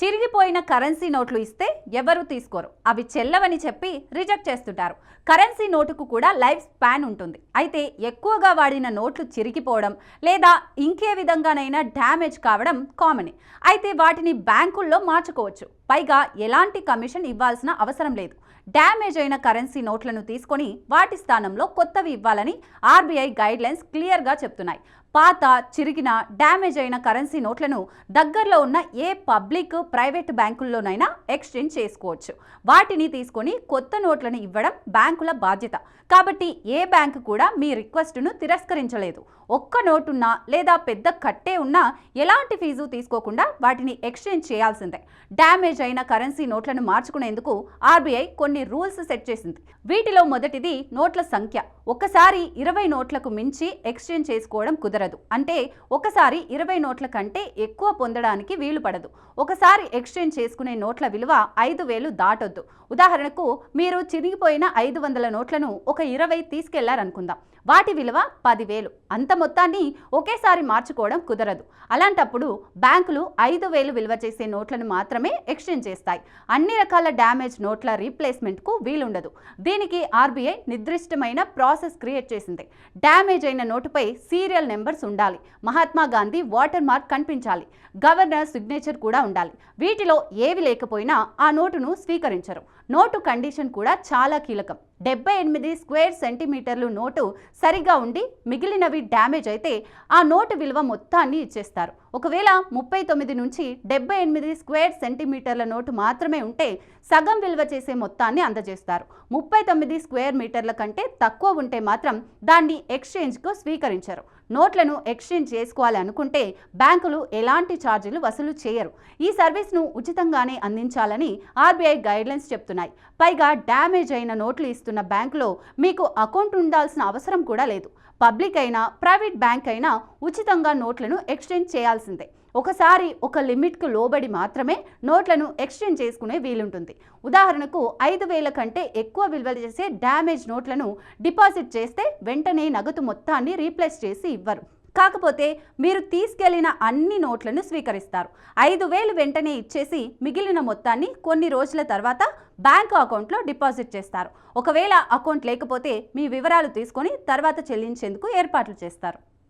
చిరిగిపోయిన కరెన్సీ నోట్లు ఇస్తే ఎవరు తీసుకోరు? అవి చెల్లవని చెప్పి రిజెక్ట్ చేస్తుంటారు. కరెన్సీ నోటుకు కూడా లైఫ్ స్పాన్ ఉంటుంది. అయితే ఎక్కువగా వాడిన నోట్లు చిరిగిపోవడం లేదా ఇంకే విధంగానైనా డ్యామేజ్ కావడం కామనే. అయితే వాటిని బ్యాంకుల్లో మార్చుకోవచ్చు. పైగా ఎలాంటి కమిషన్ ఇవ్వాల్సిన అవసరం లేదు. డ్యామేజ్ అయిన కరెన్సీ నోట్లను తీసుకొని వాటి స్థానంలో కొత్తవి ఇవ్వాలని ఆర్బీఐ గైడ్లైన్స్ క్లియర్గా చెప్తున్నాయి. పాత చిరిగిన డ్యామేజ్ అయిన కరెన్సీ నోట్లను దగ్గరలో ఉన్న ఏ పబ్లిక్ ప్రైవేట్ బ్యాంకుల్లోనైనా ఎక్స్చేంజ్ చేసుకోవచ్చు. వాటిని తీసుకొని కొత్త నోట్లను ఇవ్వడం బ్యాంకుల బాధ్యత. కాబట్టి ఏ బ్యాంకు కూడా మీ రిక్వెస్ట్ను తిరస్కరించలేదు. ఒక్క నోటున్నా లేదా పెద్ద కట్టే ఉన్నా ఎలాంటి ఫీజు తీసుకోకుండా వాటిని ఎక్స్చేంజ్ చేయాల్సిందే. డ్యామేజ్ అయిన కరెన్సీ నోట్లను మార్చుకునేందుకు ఆర్బీఐ కొన్ని రూల్స్ సెట్ చేసింది. వీటిలో మొదటిది నోట్ల సంఖ్య. ఒకసారి ఇరవై నోట్లకు మించి ఎక్స్చేంజ్ చేసుకోవడం కుదరదు. అంటే ఒకసారి ఇరవై నోట్ల కంటే ఎక్కువ పొందడానికి వీలు పడదు. ఒకసారి ఎక్స్చేంజ్ చేసుకునే నోట్ల విలువ ఐదు వేలు దాటొద్దు. ఉదాహరణకు మీరు చిరిగిపోయిన ఐదు వందల నోట్లను ఒక ఇరవై తీసుకెళ్ళారనుకుందాం. వాటి విలువ పదివేలు. అంత మొత్తాన్ని ఒకేసారి మార్చుకోవడం కుదరదు. అలాంటప్పుడు బ్యాంకులు ఐదు వేలు విలువ చేసే నోట్లను మాత్రమే ఎక్స్చేంజ్ చేస్తాయి. అన్ని రకాల డ్యామేజ్ నోట్ల రీప్లేస్మెంట్కు వీలుండదు. దీనికి ఆర్బీఐ నిర్దిష్టమైన ప్రాసెస్ క్రియేట్ చేసింది. డ్యామేజ్ అయిన నోటుపై సీరియల్ నెంబర్స్ ఉండాలి. మహాత్మా గాంధీ వాటర్ మార్క్ కనిపించాలి. గవర్నర్ సిగ్నేచర్ కూడా ఉండాలి. వీటిలో ఏవి లేకపోయినా ఆ నోటును స్వీకరించరు. నోటు కండిషన్ కూడా చాలా కీలకం. డెబ్బై ఎనిమిది స్క్వేర్ సెంటీమీటర్లు నోటు సరిగా ఉండి మిగిలినవి డ్యామేజ్ అయితే ఆ నోటు విలువ మొత్తాన్ని ఇచ్చేస్తారు. ఒకవేళ ముప్పై తొమ్మిది నుంచి డెబ్బై ఎనిమిది స్క్వేర్ సెంటీమీటర్ల నోటు మాత్రమే ఉంటే సగం విలువ చేసే మొత్తాన్ని అందజేస్తారు. ముప్పై తొమ్మిది స్క్వేర్ మీటర్ల కంటే తక్కువ ఉంటే మాత్రం దాన్ని ఎక్స్చేంజ్కు స్వీకరించరు. నోట్లను ఎక్స్చేంజ్ చేసుకోవాలనుకుంటే బ్యాంకులు ఎలాంటి ఛార్జీలు వసూలు చేయరు. ఈ సర్వీస్ను ఉచితంగానే అందించాలని ఆర్బీఐ గైడ్లైన్స్ చెప్తున్నాయి. పైగా డ్యామేజ్ అయిన నోట్లు ఇస్తున్న బ్యాంకులో మీకు అకౌంట్ ఉండాల్సిన అవసరం కూడా లేదు. పబ్లిక్ అయినా ప్రైవేట్ బ్యాంక్ అయినా ఉచితంగా నోట్లను ఎక్స్చేంజ్ చేయాల్సిందే. ఒకసారి ఒక లిమిట్కు లోబడి మాత్రమే నోట్లను ఎక్స్చేంజ్ చేసుకునే వీలుంటుంది. ఉదాహరణకు ఐదు వేల కంటే ఎక్కువ విలువ చేసే డ్యామేజ్ నోట్లను డిపాజిట్ చేస్తే వెంటనే నగదు మొత్తాన్ని రీప్లేస్ చేసి ఇవ్వరు. కాకపోతే మీరు తీసుకెళ్ళిన అన్ని నోట్లను స్వీకరిస్తారు. ఐదు వేలు వెంటనే ఇచ్చేసి మిగిలిన మొత్తాన్ని కొన్ని రోజుల తర్వాత బ్యాంకు అకౌంట్లో డిపాజిట్ చేస్తారు. ఒకవేళ అకౌంట్ లేకపోతే మీ వివరాలు తీసుకొని తర్వాత చెల్లించేందుకు ఏర్పాట్లు చేస్తారు.